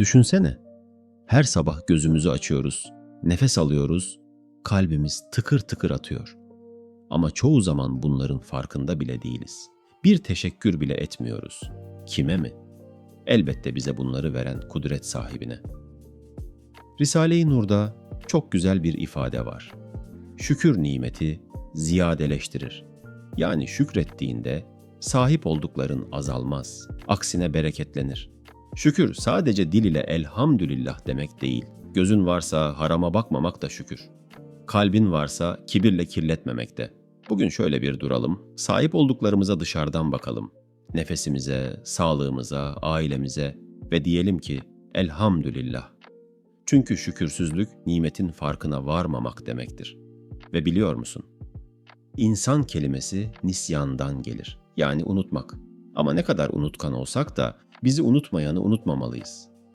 Düşünsene. Her sabah gözümüzü açıyoruz, nefes alıyoruz, kalbimiz tıkır tıkır atıyor. Ama çoğu zaman bunların farkında bile değiliz. Bir teşekkür bile etmiyoruz. Kime mi? Elbette bize bunları veren kudret sahibine. Risale-i Nur'da çok güzel bir ifade var. Şükür nimeti ziyadeleştirir. Yani şükrettiğinde sahip oldukların azalmaz, aksine bereketlenir. Şükür sadece dil ile elhamdülillah demek değil. Gözün varsa harama bakmamak da şükür. Kalbin varsa kibirle kirletmemek de. Bugün şöyle bir duralım, sahip olduklarımıza dışarıdan bakalım. Nefesimize, sağlığımıza, ailemize ve diyelim ki elhamdülillah. Çünkü şükürsüzlük nimetin farkına varmamak demektir. Ve biliyor musun? İnsan kelimesi nisyandan gelir. Yani unutmak. Ama ne kadar unutkan olsak da bizi unutmayanı unutmamalıyız.